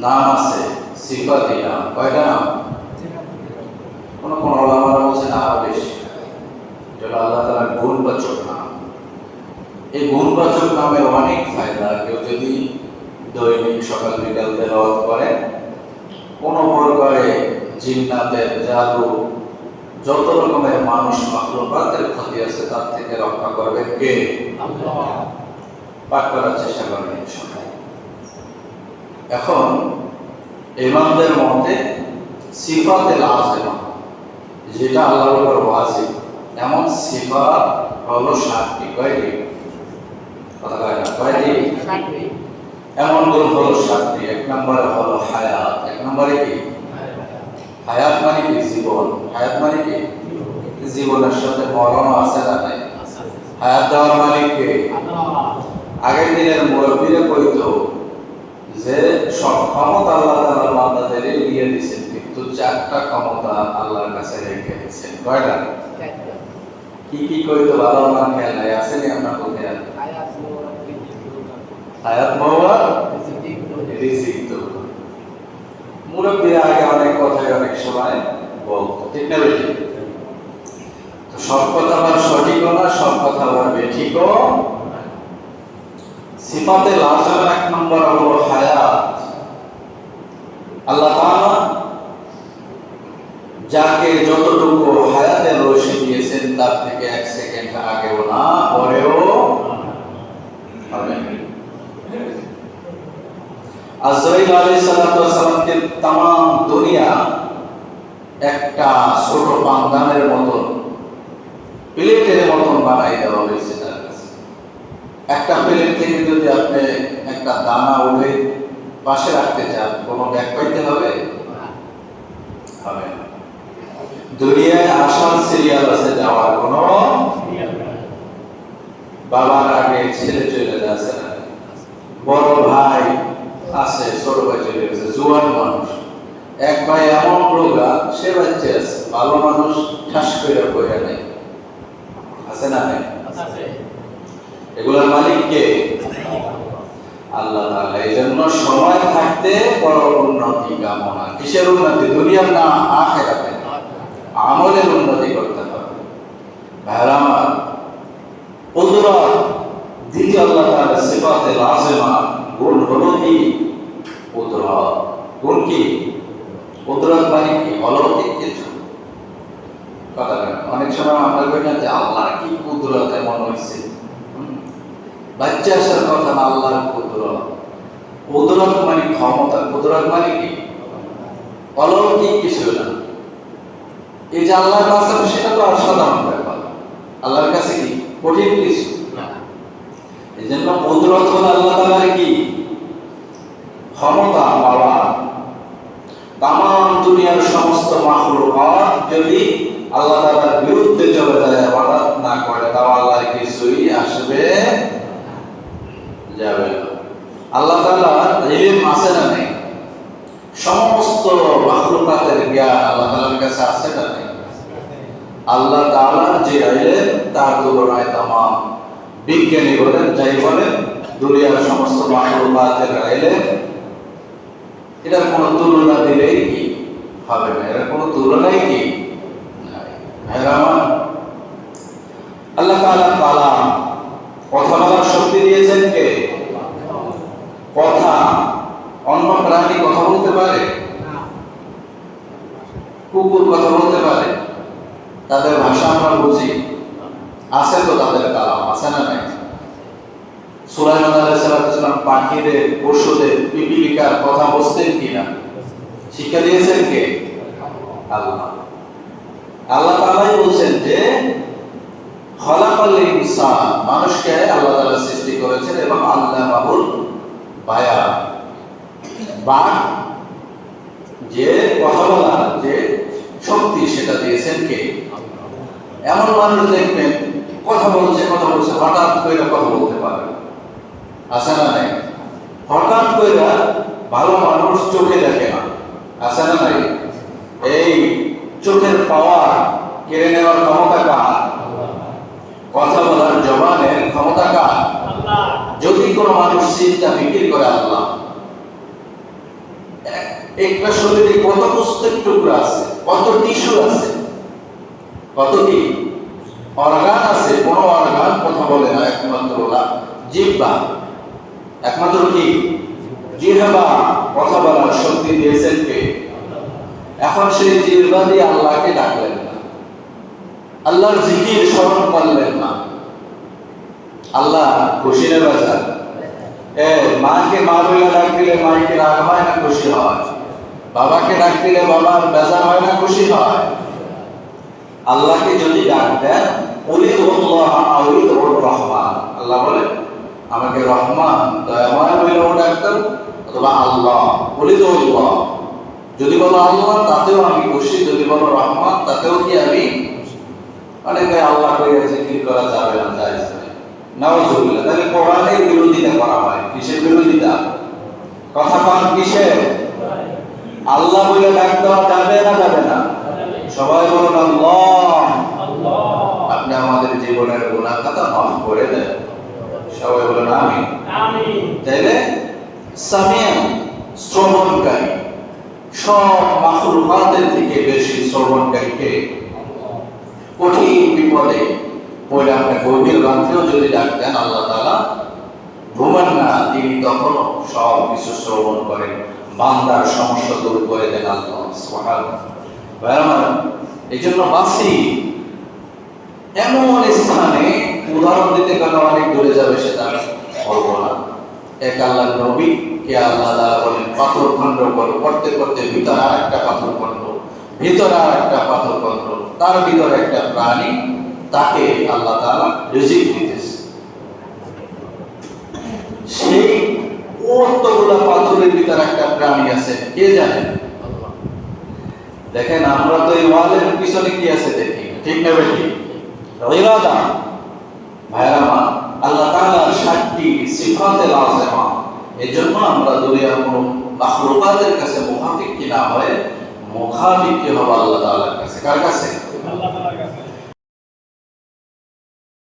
নাম আছে সিফাতি নাম। কয়টা নাম? কোন কোন ওলামারা বলছেন আরও বেশি। হলো আল্লাহ তাআলার গুণবাচক নাম। এই গুণবাচক নামের অনেক ফায়দা। কেউ যদি দৈনিক সকাল বিকাল তেলাওয়াত করে কোন প্রকারে জিন্নাতের জাদু যত রকমের মানুষ মাখলুকাতের ক্ষতি আছে তার থেকে রক্ষা করবে কে? পাঠ করার চেষ্টা করবেন ইনশাআল্লাহ। এখন ইমামদের মতে সিফাতে লাজেমা যেটা আল্লাহর উপর এমন সিফাত হলো সাতটি কয়টি? কথা কয় না কয়টি? এমন গুণ হলো সাতটি এক নম্বরে হলো হায়াত এক নম্বরে কি? হায়াত মানে কি? জীবন। হায়াত মানে কি? জীবনের সাথে মরণ আছে না নাই? হায়াত দেওয়ার কে? আগের দিনের মুরব্বীরা কইতো যে সব ক্ষমতা আল্লাহ তাআলা বান্দাদের দিয়ে দিয়েছেন কিন্তু চারটা ক্ষমতা আল্লাহর কাছে রেখে দিয়েছেন। কয়টা? কি কি কইতো ভালো না খেয়াল নাই আছে আসেনি আপনার কোথায় হায়াত মাওয়া রিজিক। তো। মুরব্বীরা আগে অনেক কথাই অনেক সময় বলতো ঠিক না বেশি তো সব কথা আবার সঠিকও না সব কথা আবার বেঠিকও সিফাতে লাজম এক নম্বর হলো হায়াত। আল্লাহ যাকে যতটুকু হায়াতের রশি দিয়েছেন, তার থেকে এক সেকেন্ড আগেও না, পরেও আজরাইল আলাইহিস সালাতু ওয়াসালামকে তাম দুনিয়া একটা ছোট পান্দানের মতন, প্লেটের মতন বানাই দেওয়া হয়েছে একটা প্লেট থেকে যদি আপনি একটা দানা উঠে পাশে রাখতে চান কোনো ব্যাগ পাইতে হবে? হবে দুনিয়ায় আসার সিরিয়াল আছে যাওয়ার কোনো বাবার আগে ছেলে চলে যাচ্ছে না বড় ভাই আছে ছোট ভাই চলে গেছে জুয়ান মানুষ। এক ভাই এমন রোগা সে বাচ্চা আছে ভালো মানুষ ঠাস করে বইয়া নেই। আছে না নেই? এগুলোর মালিক কে? আল্লাহ তাআলা। এই জন্য সময় থাকতে বড় উন্নতি কামনা। কিসের উন্নতি? দুনিয়ার না আখেরাতে আমলের উন্নতি করতে হবে। আল্লাহ তাআলা সিফাতে লাজিমা। গুণ হলো কি? কুদরত গুণ কি? কুদরত মানে কি? অলৌকিক কিছু। কথা। অনেক সময় আমরা কই না যে আল্লাহ কি কুদরত এমন হয়েছে। বাচ্চা আসার কথা না আল্লাহর কুদরত। কুদরত মানে ক্ষমতা। কুদরত মানে কি? অলৌকিক কিছু না। এই যে আল্লাহর কাছে সেটা তো অসাধারণ ব্যাপার। আল্লাহর কাছে কি? কঠিন কিছু এই জন্য কুদরত হল আল্লাহ তাআলার কি? ক্ষমতা, পাওয়া। তাম দুনিয়ার সমস্ত মাখলুকাত যদি আল্লাহ তাআলার বিরুদ্ধে চলে যায় ইবাদত না করে, তাও আল্লাহর কিছুই আসবে যাবে আল্লাহ তাআলার ইলম আছে না নেই? সমস্ত মাখলুকাতের জ্ঞান আল্লাহ তাআলার কাছে আছে না নেই? আল্লাহ তাআলার যে ইলম তার তুলনায় তামাম বিজ্ঞানী বলেন, যাই বলেন, দুনিয়ার সমস্ত মাখলুকাতের ইলম এটার কোনো তুলনা দিলেই কি হবে না? এর কোনো তুলনাই কি। ভাইরা আল্লাহ তাআলা কালাম কথা বলার শক্তি দিয়েছেন কে কথা অন্য প্রাণী কথা বলতে পারে কুকুর কথা বলতে পারে। তাদের ভাষা আমরা বুঝি। আছে তো তাদের কালাম, আছে না নাই? সুলাইমান আলাইহিস সালাম পাখিদের, পশুদের, পিপিলিকার কথা বুঝতেন কিনা? শিক্ষা দিয়েছেন কে? আল্লাহ। আল্লাহ তাআলাই বলছেন যে, খলাকাল ইনসান, মানুষকে আল্লাহ তাআলা সৃষ্টি করেছেন এবং আল্লামাহুল বায়ান। বা যে কথা বলা, যে শক্তি সেটা দিয়েছেন কে? এমন মানুষ দেখবেন, কথা বলছে কথা বলছে, হঠাৎ করে কথা বলতে পারে আছে না নাই? হঠাৎ করে ভালো মানুষ চোখে দেখে না। আছে না নাই? এই চোখের পাওয়ার কেড়ে নেওয়ার ক্ষমতা কার? কথা বলার জবানের ক্ষমতা কার? যদি কোনো মানুষ চিন্তা, ফিকির করে আল্লাহ একটা শরীরে কত পুস্তক টুকরা আছে? কত টিস্যু আছে? কত কি? অর্গান আছে, কোন অর্গান কথা বলে না, একমাত্র না জিহ্বা। একমাত্র কি? জিহ্বা, কথা বলার শক্তি দিয়েছেন কে? এখন সেই জিহ্বা দিয়ে আল্লাহকে ডাকলেন না। আল্লাহর জিকির স্মরণ করলেন না। আল্লাহ খুশি না বাজার। এ, মাকে মা বলে ডাক দিলে মাকে রাগ হয় না খুশি হয় বাবাকে ডাক দিলে বাবার বেজার হয় না, খুশি হয়? আল্লাহকে যদি ডাক দেন রহমান। আল্লাহ বলে, আমাকে রহমান, দয়াময় বলেও ডাকতাম অথবা আল্লাহ যদি বলো আল্লাহ, তাতেও আমি খুশি। যদি বলো রহমান, তাতেও কি আমি অনেকে আল্লাহ করে জিকির করা যাবে না জায়েজ নেই নাউজুবিল্লাহ। তাহলে কোরআনের বিরোধিতা করা হয়। কিসের বিরোধিতা? কথা কন কিসের? আল্লাহ বলে ডাক দেওয়া যাবে না যাবে না? সবাই বলুন আল্লাহ। আপনি আমাদের জীবনের গুনাহ খাতা মাফ করে দেন। সবাই বলুন আমি তাইলে সামিয়ান শ্রবণকারী। সব মাখলুকাতের থেকে বেশি শ্রবণকারী কে? কঠিন বিপদে পড়ে আপনি গভীর রাত্রেও যদি ডাকতেন আল্লাহ তাআলা ঘুমান না তিনি তখনও সব কিছু শ্রবণ করেন। বান্দার সমস্যা দূর করে দেন আল্লাহ সুবহানাল্লাহ। এই জন্য বাসি এমন স্থানে উদাহরণ দিতে গেলে অনেক দূরে যাবে সেটা বলব না। এক আল্লাহ নবী কে আল্লাহ তাআলা বলেন, পাথর খণ্ড করো। করতে করতে ভিতরে আর একটা পাথর খণ্ড, ভিতরে আর একটা পাথর খণ্ড, তার ভিতরে একটা প্রাণী, তাকে আল্লাহ তাআলা রিজিক দিতেছে। সেই অতগুলা পাথরের ভিতরে একটা প্রাণী আছে। কে জানে? দেখেন আমরা তো এই ওয়ালের পিছনে কি আছে দেখি? ঠিক না বেটি ইরাদা। ভাইরা মা আল্লাহ তাআলার সাতটি সিফাতে লাজেমা। এজন্য আমরা দুনিয়ার কোন মাখলুকাতের কাছে মুখাফিক কি না হয় মুখাফিক কি হবে আল্লাহ তাআলার কাছে? কার কাছে?